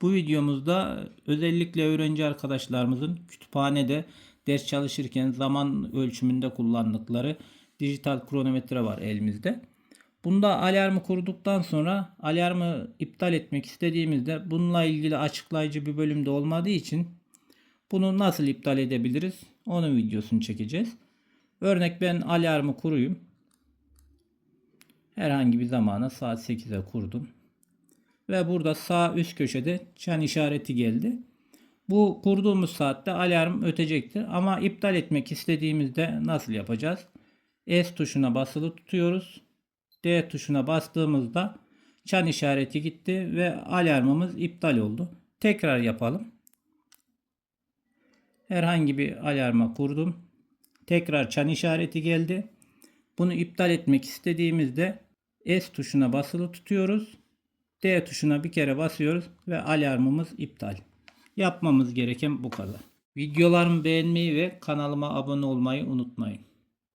Bu videomuzda özellikle öğrenci arkadaşlarımızın kütüphanede ders çalışırken zaman ölçümünde kullandıkları dijital kronometre var elimizde. Bunda alarmı kurduktan sonra alarmı iptal etmek istediğimizde bununla ilgili açıklayıcı bir bölümde olmadığı için bunu nasıl iptal edebiliriz? Onun videosunu çekeceğiz. Örnek ben alarmı kuruyum. Herhangi bir zamana saat 8'e kurdum. Ve burada sağ üst köşede çan işareti geldi. Bu kurduğumuz saatte alarm ötecektir. Ama iptal etmek istediğimizde nasıl yapacağız? S tuşuna basılı tutuyoruz. D tuşuna bastığımızda çan işareti gitti ve alarmımız iptal oldu. Tekrar yapalım. Herhangi bir alarma kurdum. Tekrar çan işareti geldi. Bunu iptal etmek istediğimizde S tuşuna basılı tutuyoruz. D tuşuna bir kere basıyoruz ve alarmımız iptal. Yapmamız gereken bu kadar. Videolarımı beğenmeyi ve kanalıma abone olmayı unutmayın.